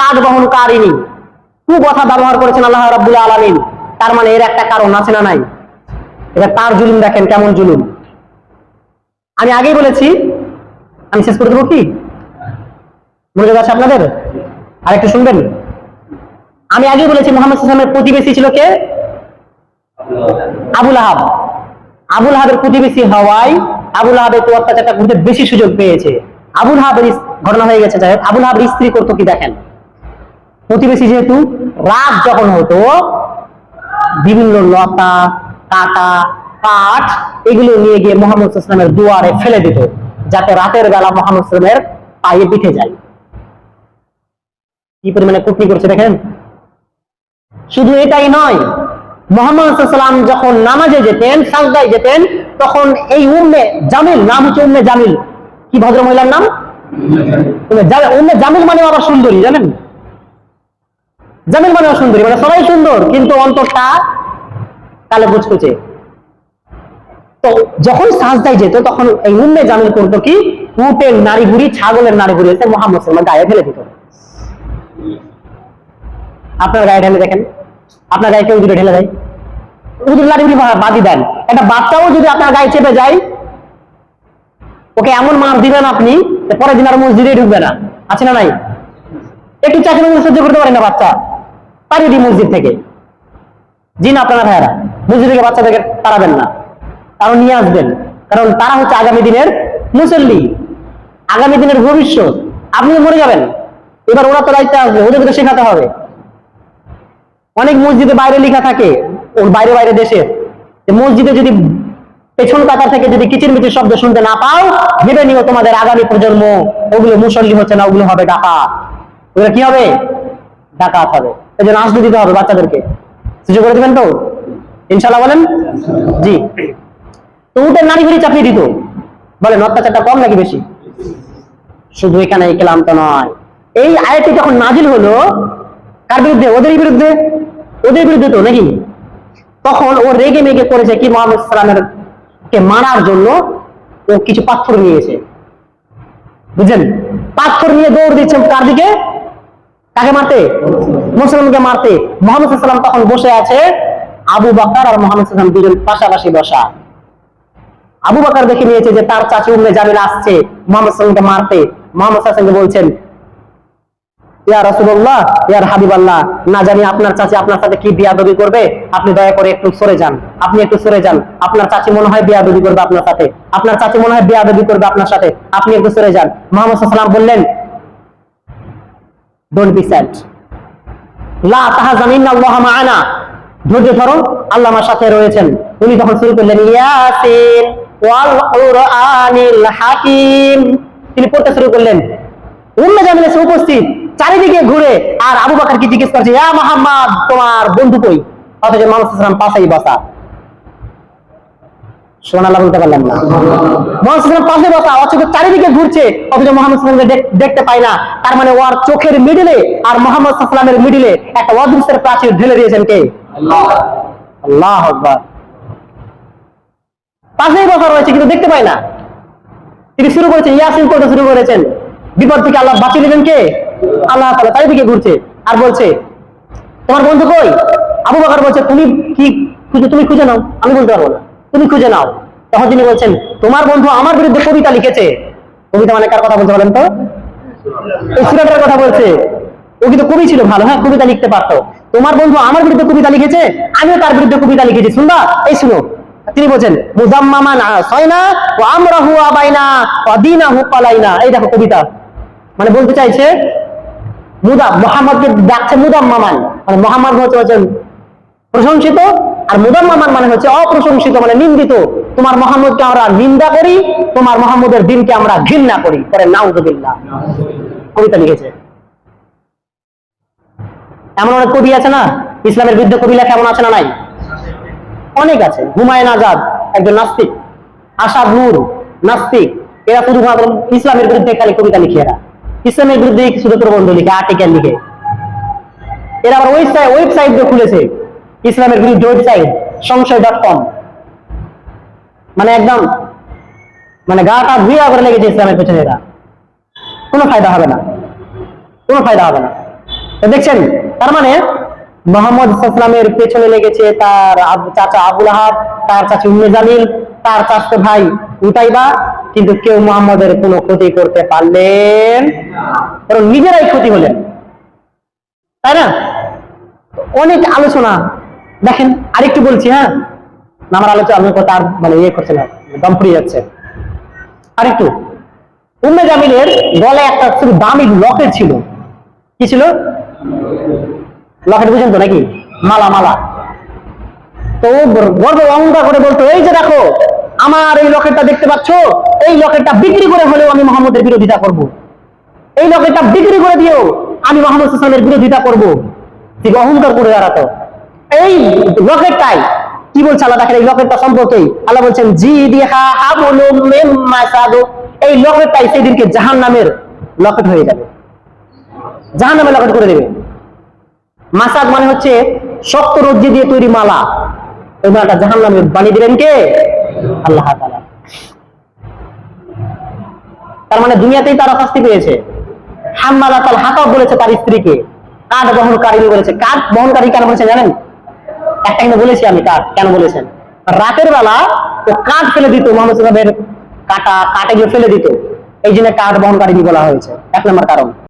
কাজ ব্যবহার করেছেন মানে এর একটা কারণ আছে না নাই? জুলুম দেখেন কেমন জুলুম। আমি আগেই বলেছি, আমি শেষ করে দেবো কি? আপনাদের? শুনবেন? আমি আগেই বলেছি প্রতিবেশী ছিল কে? আবুল আহাব। আবুল আহাবের প্রতিবেশী হওয়ায় আবুল আহাবের অত্যাচারটা বেশি সুযোগ পেয়েছে। আবুল আহাবের ইস- ঘটনা হয়ে গেছে। যাই আবুল আহাবের স্ত্রী করতো কি দেখেন? প্রতিবেশী যেহেতু রাত যখন হতো, বিভিন্ন লতা, কাটা, কাঠ, এগুলো নিয়ে গিয়ে মোহাম্মদ ইসলামের দুয়ারে ফেলে দিত, যাতে রাতের বেলা মোহাম্মদ ইসলামের পায়ে পিঠে যায়। কি পরিমাণে কুটনি করছে দেখেন? শুধু এটাই নয়, মোহাম্মদ সাল্লাম যখন নামাজে যেতেন, সাজদায় যেতেন, তখন এই উম্মে জামিল, নাম হচ্ছে উম্মে জামিল কি ভদ্র মহিলার নাম? জামিল- মানে আবার সুন্দরী, জানেন? জামিল মানে সুন্দরী মানে সবাই সুন্দর, কিন্তু অন্তরটা কালে কুচকুচে। তো যখন সাজদায় যেত, তখন এই উম্মে জামিল করতো কি? উটের নারী বুড়ি ছাগলের নারী বুড়ি এসে মোহাম্মদ সাল্লাম গায়ে ফেলে দিত। আপনার গায়ে ঢেলে দেখেন। আপনার গায়ে কেউ ঢেলে দেয়? উজুর লাঠি উঠে বাদি দেন। একটা বাচ্চাও যদি আপনার গায়ে চেপে যায় ওকে, এমন মার দিবেন আপনি পরের দিন আর মসজিদে ঢুকবে না। আছে না নাই? একটু চাকরি সহ্য করতে পারে না বাচ্চা। পারিয়ে দিই মসজিদ থেকে। জি না, আপনারা ভাইয়ারা, মসজিদ থেকে বাচ্চাদেরকে তাড়াবেন না। কারণ নিয়ে আসবেন। কারণ তারা হচ্ছে আগামী দিনের মুসল্লি। আগামী দিনের ভবিষ্যৎ। আপনি মরে যাবেন। এবার ওরা তো দায়িত্বে আসবে, ওদেরকে তো শেখাতে হবে। অনেক মসজিদে বাইরে লেখা থাকে, ওর বাইরে বাইরে দেশের যে মসজিদে যদি পেছন কাতার থেকে যদি কিচির মিচির শব্দ শুনতে না পাও ভেবে নিও তোমাদের আগামী প্রজন্ম ওগুলো মুসল্লি হচ্ছে না ওগুলো হবে ডাকা ওগুলো কি হবে? ডাকাত হবে। এই জন্য আসতে দিতে হবে বাচ্চাদেরকে। সুযোগ করে দেবেন তো? ইনশাল্লাহ বলেন? জি। তো উটের নারী ঘুরি চাপিয়ে দিত। বলেন অত্যাচারটা কম নাকি বেশি? শুধু এখানে এই কেলাম তো নয়। এই আয়াতটি যখন নাজিল হলো কার বিরুদ্ধে? ওদের বিরুদ্ধে? ওদের বিরুদ্ধে তো নাকি? তখন ও রেগে মেগে করেছে কি? মোহাম্মদ সালামের কে মারার জন্য ও কিছু পাথর নিয়েছে। বুঝলেন? পাথর নিয়ে দৌড় দিচ্ছে কার দিকে? কাকে মারতে? মুসলমানকে মারতে। মোহাম্মদ সাল্লাম তখন বসে আছে আবু বাকার আর মোহাম্মদ সাল্লাম দুজন পাশাপাশি বসা। আবু বাকার দেখে নিয়েছে যে তার চাচি উম্মে জামিল আসছে মোহাম্মদ সাল্লামকে মারতে। মোহাম্মদ সাল্লামকে বলছেন ইয়া রাসূলুল্লাহ ইয়া হাবিবাল্লাহ, না জানি আপনার চাচি আপনার সাথে কি বিয়াদবি করবে, আপনি দয়া করে একটু সরে যান। আপনি একটু সরে যান। আপনার চাচি মনে হয় বিয়াদবি করবে আপনার সাথে। আপনার চাচি মনে হয় বিয়াদবি করবে আপনার সাথে। আপনি একটু সরে যান। মোহাম্মদ সাল্লাম বললেন ডোন্ট বি স্যাড লা ইন্নাল্লাহা মা'ানা। ধৈর্য ধরো, আল্লাহ আমার সাথে রয়েছেন। উনি তখন শুরু করলেন, ইয়াসিন ওয়াল কুরআনিল হাকিম। তিনি পড়তে শুরু করলেন জামিল এসে উপস্থিত, চারিদিকে ঘুরে আর আবু বকর কি জিজ্ঞেস করছে, ইয়া মুহাম্মদ, তোমার বন্ধু কই? অথচ মানুষ সাল্লাম পাশেই বসা। পারলাম না। মোহাম্মদ সাল্লাম পাশে বসা, অথচ চারিদিকে ঘুরছে, অথচ মোহাম্মদ দেখ- দেখতে পাই না। তার মানে ওর চোখের মিডিলে আর মোহাম্মদ সাল্লামের মিডিলে একটা অদৃশ্যের প্রাচীর ঢেলে দিয়েছেন কে? আল্লাহ আকবার। পাশেই বসা রয়েছে, কিন্তু দেখতে পাই না। তিনি শুরু করেছেন, ইয়াসিন করতে শুরু করেছেন। বিপদ থেকে আল্লাহ বাঁচিয়ে নেবেন কে? আল্লাহ তালা চারিদিকে ঘুরছে। আর বলছে, তোমার বন্ধু কই? আবু বাকর বলছে, তুমি কি খুঁজে, তুমি খুঁজে নাও, আমি বলতে পারব না। তুমি খুঁজে নাও। তখন তিনি বলছেন, তোমার বন্ধু আমার বিরুদ্ধে কবিতা লিখেছে। কবিতা মানে কার কথা বলতে বলেন তো? এই সুরাটার কথা বলছে। ও কিন্তু কবি ছিল ভালো হ্যাঁ কবিতা লিখতে পারতো। তোমার বন্ধু আমার বিরুদ্ধে কবিতা লিখেছে, আমিও তার বিরুদ্ধে কবিতা লিখেছি, শুনবা? এই শুনো। তিনি বলছেন, মুজাম্মামান সয়না ও আমরা হু হু পালাইনা এই দেখো কবিতা। মানে বলতে চাইছে মুদা মোহাম্মদকে ডাকছে মুদাম্মামান মানে মোহাম্মদ হচ্ছে প্রশংসিত, আর মুদাম্মামান মানে হচ্ছে অপ্রশংসিত মানে নিন্দিত। তোমার মোহাম্মদকে আমরা নিন্দা করি, তোমার মোহাম্মদের দিনকে আমরা ঘৃণা করি। পরে নাউজুবিল্লাহ। কবিতা লিখেছে। এমন অনেক কবি আছে না? ইসলামের বিরুদ্ধে কবি লেখা এমন আছে না নাই? অনেক আছে। হুমায়ুন আজাদ, একজন নাস্তিক। আসাদ নূর, নাস্তিক। এরা শুধুমাত্র ইসলামের বিরুদ্ধে খালি কবিতা লিখে এরা। ইসলামের বিরুদ্ধে শুধু প্রবন্ধ লিখে আর্টিকেল লিখে। এরা আবার ওয়েবসাইট ওয়েবসাইট খুলেছে, ইসলামের বিরুদ্ধে ওয়েবসাইট সংশয় ডট কম মানে একদম মানে গাটা ধুইয়া করে লেগেছে ইসলামের পেছনে এরা। কোনো ফায়দা হবে না। কোনো ফায়দা হবে না। দেখছেন, তার মানে মোহাম্মদ ইসলামের পেছনে লেগেছে তার চাচা আবুল আহাব, তার চাচা উম্মে জামিল, তার চাচা ভাই উতাইবা কিন্তু কেউ মোহাম্মদের কোনো ক্ষতি করতে পারলেন বরং নিজেরাই ক্ষতি হলেন। তাই না? অনেক আলোচনা। দেখেন, আরেকটু বলছি হ্যাঁ? আমার আলোচনা আমি কথা আর মানে ইয়ে করছে না, দম ফুরিয়ে যাচ্ছে। আরেকটু। উম্মে জামিলের গলায় একটা শুধু দামি লকেট ছিল। কি ছিল? লকেট বুঝেন তো নাকি? মালা মালা। তো গর্ব অহংকার করে বলতো, এই যে দেখো আমার এই লকেটটা দেখতে পাচ্ছ? এই লকেটটা বিক্রি করে হলেও আমি মোহাম্মদের বিরোধিতা করব। এই লকেটটা বিক্রি করে দিয়েও আমি মোহাম্মদ হাসানের বিরোধিতা করব। ঠিক অহংকার করে দাঁড়াতো এই লকেটটাই কি বলছে আল্লাহ দেখেন, এই লকেটটা সম্পর্কেই আল্লাহ বলছেন জি দিহা এই লকেটটাই সেদিনকে জাহান নামের লকেট হয়ে যাবে। জাহান নামের লকেট করে দেবে। মাসাদ মানে হচ্ছে শক্ত রজ্জি দিয়ে তৈরি মালা। ওই মালাটা জাহান নামে বানিয়ে দিলেন কে? আল্লাহ তার মানে দুনিয়াতেই তারা শাস্তি পেয়েছে। হাম্মালা তাল হাতাব বলেছে তার স্ত্রীকে। কাঠ বহনকারী বলেছে। কাঠ বহনকারী কেন বলেছে জানেন? একটা কিন্তু বলেছি আমি কাঠ। কেন বলেছেন? রাতের বেলা ও কাঠ ফেলে দিত সাহেবের কাটা, কাটে গিয়ে ফেলে দিত। এই জন্য কাঠ বহনকারী বলা হয়েছে। এক নম্বর কারণ।